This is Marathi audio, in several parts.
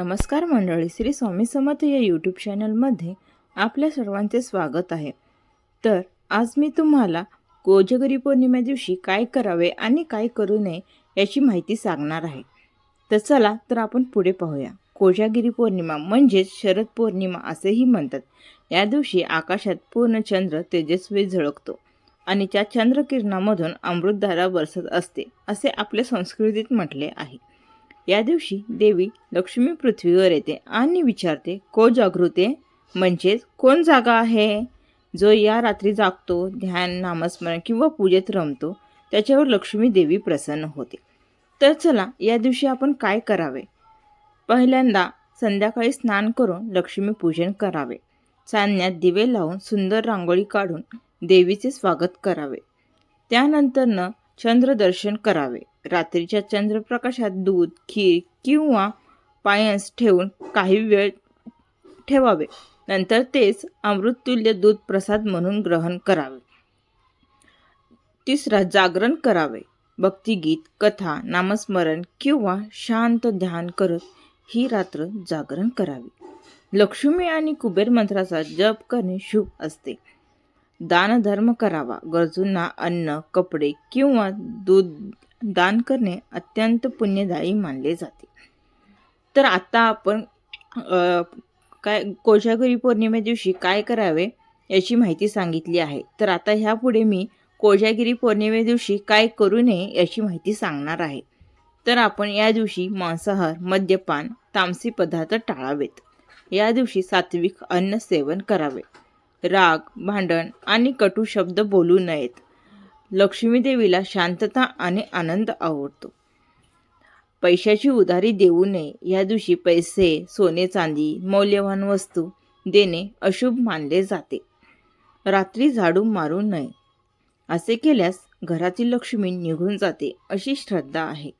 नमस्कार मंडळी श्री स्वामी समर्थ या यूट्यूब चॅनलमध्ये आपल्या सर्वांचे स्वागत आहे. तर आज मी तुम्हाला कोजगरी पौर्णिमे दिवशी काय करावे आणि काय करू नये याची माहिती सांगणार आहे. तर चला तर आपण पुढे पाहूया. कोजागिरी पौर्णिमा म्हणजेच शरद पौर्णिमा असेही म्हणतात. या दिवशी आकाशात पूर्ण चंद्र तेजस्वी झळकतो आणि त्या चंद्रकिरणामधून अमृतधारा बरसत असते असे आपल्या संस्कृतीत म्हटले आहे. या दिवशी देवी लक्ष्मी पृथ्वीवर येते आणि विचारते को जागृते? म्हणजेच कोण जागा आहे? जो या रात्री जागतो ध्यान नामस्मरण किंवा पूजेत रमतो त्याच्यावर लक्ष्मी देवी प्रसन्न होते. तर चला या दिवशी आपण काय करावे? पहिल्यांदा संध्याकाळी स्नान करून लक्ष्मी पूजन करावे. चांदण्यात दिवे लावून सुंदर रांगोळी काढून देवीचे स्वागत करावे. त्यानंतरनं चंद्रदर्शन करावे. रात्रीच्या चंद्रप्रकाशात दूध खीर किंवा पायस ठेवून काही वेळ ठेवावे. नंतर तेच अमृततुल्य दूध प्रसाद म्हणून ग्रहण करावे. तिसरा जागरण करावे. भक्तिगीत कथा नामस्मरण किंवा शांत ध्यान करत ही रात्र जागरण करावी. लक्ष्मी आणि कुबेर मंत्राचा जप करणे शुभ असते. दानधर्म करावा. गरजूंना अन्न कपडे किंवा दूध दान करणे अत्यंत पुण्यदायी मानले जाते. तर आता आपण काय कोजागरी पौर्णिमे दिवशी काय करावे याची माहिती सांगितली आहे. तर आता ह्यापुढे मी कोजागिरी पौर्णिमे दिवशी काय करू नये याची माहिती सांगणार आहे. तर आपण या दिवशी मांसाहार मद्यपान तामसी पदार्थ टाळावेत. या दिवशी सात्विक अन्न सेवन करावे. राग भांडण आणि कटू शब्द बोलू नयेत. लक्ष्मीदेवीला शांतता आणि आनंद आवडतो. पैशाची उधारी देऊ नये. या दिवशी पैसे सोने चांदी मौल्यवान वस्तू देणे अशुभ मानले जाते. रात्री झाडू मारू नये. असे केल्यास घरातील लक्ष्मी निघून जाते अशी श्रद्धा आहे.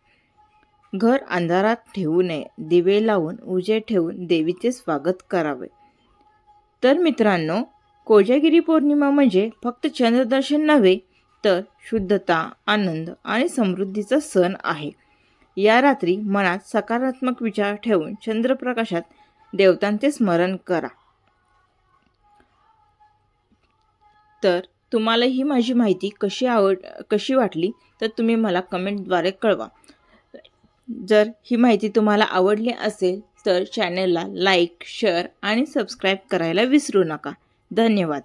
घर अंधारात ठेवू नये. दिवे लावून उजे ठेवून देवीचे स्वागत करावे. तर मित्रांनो कोजागिरी पौर्णिमा म्हणजे फक्त चंद्रदर्शन नव्हे तर शुद्धता आनंद आणि समृद्धीचा सण आहे. या रात्री मनात सकारात्मक विचार ठेवून चंद्रप्रकाशात देवतांचे स्मरण करा. तर तुम्हाला ही माझी माहिती कशी आवड कशी वाटली तर तुम्ही मला कमेंटद्वारे कळवा. जर ही माहिती तुम्हाला आवडली असेल तर चॅनलला लाईक शेअर आणि सबस्क्राईब करायला विसरू नका. धन्यवाद.